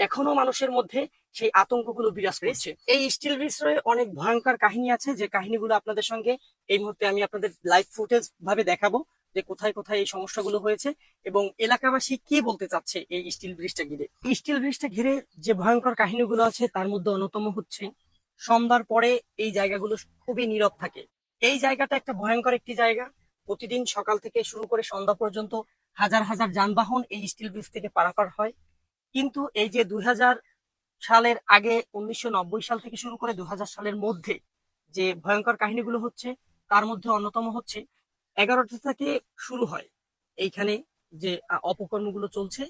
এখনও মানুষের মধ্যে সেই আতঙ্কগুলো বিরাজ করছে। এই স্টিল ব্রিজে অনেক ভয়ঙ্কর কাহিনী আছে যে কাহিনীগুলো আপনাদের সঙ্গে এই মুহূর্তে আমি আপনাদের লাইভ ফুটেজ ভাবে দেখাবো যে কোথায় কোথায় এই সমস্যাগুলো হয়েছে এবং এলাকাবাসী কি বলতে চাচ্ছে এই স্টিল ব্রিজটা ঘিরে? স্টিল ব্রিজটা ঘিরে যে ভয়ঙ্কর কাহিনীগুলো আছে তার মধ্যে অন্যতম হচ্ছে সন্ধ্যার পরে এই জায়গাগুলো খুবই নীরব থাকে। এই জায়গাটা একটা ভয়ঙ্কর একটি জায়গা। প্রতিদিন সকাল থেকে শুরু করে সন্ধ্যা পর্যন্ত হাজার হাজার যানবাহন এই স্টিল ব্রিজ থেকে পারাপার হয়। কিন্তু এই যে দুই হাজার সালের আগে উনিশশো নব্বই সাল থেকে শুরু করে দুই হাজার সালের মধ্যে যে ভয়ঙ্কর কাহিনীগুলো হচ্ছে, তার মধ্যে অন্যতম হচ্ছে এগারোটা থেকে শুরু হয়। এইখানে যে অপকর্মগুলো চলছে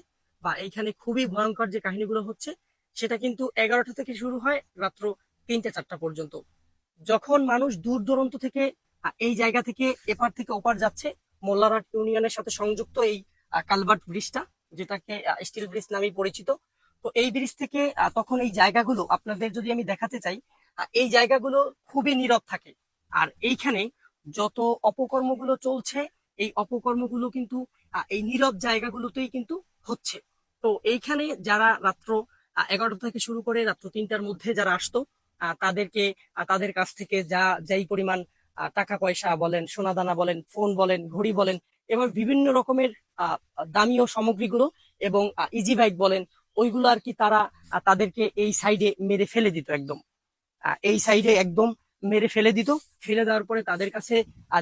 বা এইখানে খুবই ভয়ঙ্কর যে কাহিনীগুলো হচ্ছে, সেটা কিন্তু এগারোটা থেকে শুরু হয় রাত্র তিনটে চারটা পর্যন্ত। যখন মানুষ দূর দূরান্ত থেকে এই জায়গা থেকে এপার থেকে ওপার যাচ্ছে, মোল্লারহাট ইউনিয়নের সাথে সংযুক্ত এই কালভার্ট ব্রিজটা যেটাকে স্টিল ব্রিজ নামেই পরিচিত। তো এই ব্রিজ থেকে তখন এই জায়গাগুলো আপনাদের যদি আমি দেখাতে চাই এই জায়গাগুলো খুবই নীরব থাকে। আর এইখানে যত অপকর্মগুলো চলছে, এই অপকর্মগুলো কিন্তু এই নীরব জায়গাগুলোতেই কিন্তু হচ্ছে। তো এইখানে যারা রাত্র এগারোটা থেকে শুরু করে রাত্র তিনটার মধ্যে যারা আসতো তাদেরকে তাদের কাছ থেকে যা, যেই পরিমাণ টাকা পয়সা বলেন, সোনাদানা বলেন, ফোন বলেন, ঘড়ি বলেন এবং বিভিন্ন রকমের দামীয় সামগ্রীগুলো এবং ইজি বাইক বলেন, ওইগুলো আর কি তারা তাদেরকে এই সাইডে মেরে ফেলে দিত একদম। এই সাইডে একদম মেরে ফেলে দিত। ফেলে দেওয়ার পরে তাদের কাছে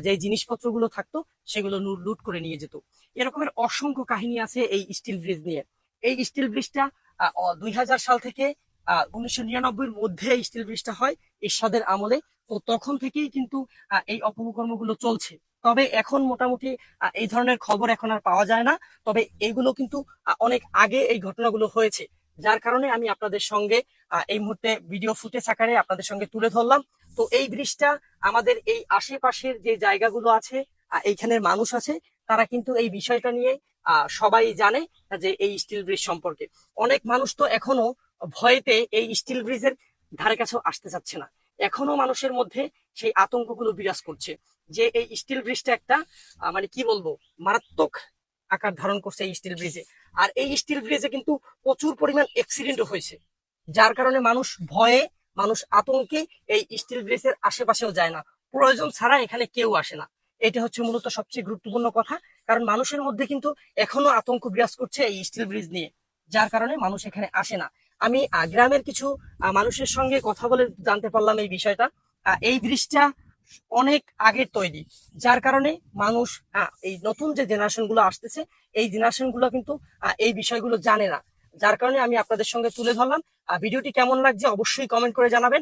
যে জিনিসপত্রগুলো থাকতো, সেগুলো লুট করে নিয়ে যেত। এরকমের অসংখ্য কাহিনী আছে এই স্টিল ব্রিজ নিয়ে। এই স্টিল ব্রিজটা দুই হাজার সাল থেকে উনিশশো নিরানব্বইয়ের মধ্যে স্টিল ব্রিজটা হয়, এরশাদের আমলে। তো তখন থেকেই কিন্তু এই অপকর্মগুলো চলছে। তবে এখন মোটামুটি এই ধরনের খবর এখন আর পাওয়া যায় না। তবে এগুলো কিন্তু অনেক আগে এই ঘটনাগুলো হয়েছে। যার কারণে আমি আপনাদের সঙ্গে এই মুহূর্তে ভিডিও ফুটেজ আকারে আপনাদের সঙ্গে তুলে ধরলাম। তো এই ব্রিজটা আমাদের এই আশেপাশের যে জায়গাগুলো আছে এইখানের মানুষ আছে, তারা কিন্তু এই বিষয়টা নিয়ে সবাই জানে যে এই স্টিল ব্রিজ সম্পর্কে। অনেক মানুষ তো এখনও ভয়েতে এই স্টিল ব্রিজের ধারে কাছেও আসতে চাচ্ছে না। এখনও মানুষের মধ্যে সেই আতঙ্কগুলো বিরাজ করছে। যে এই স্টিল ব্রিজটা একটা মানে কি বলব, মারাত্মক আকার ধারণ করছে এই স্টিল ব্রিজে আর এই স্টিল ব্রিজে কিন্তু প্রচুর পরিমাণ অ্যাক্সিডেন্টও হয়েছে, যার কারণে মানুষ ভয়ে, মানুষ আতঙ্কে এই স্টিল ব্রিজের আশেপাশেও যায় না। প্রয়োজন ছাড়া এখানে কেউ আসে না। এটা হচ্ছে মূলত সবচেয়ে গুরুত্বপূর্ণ কথা, কারণ মানুষের মধ্যে কিন্তু এখনও আতঙ্ক বিরাজ করছে এই স্টিল ব্রিজ নিয়ে, যার কারণে মানুষ এখানে আসে না। আমি গ্রামের কিছু মানুষের সঙ্গে কথা বলে জানতে পারলাম এই বিষয়টা। এই ব্রিজটা অনেক আগের তৈরি, যার কারণে মানুষ এই নতুন যে জেনারেশনগুলো আসতেছে, এই জেনারেশনগুলো কিন্তু এই বিষয়গুলো জানে না। যার কারণে আমি আপনাদের সঙ্গে তুলে ধরলাম। ভিডিওটি কেমন লাগছে অবশ্যই কমেন্ট করে জানাবেন।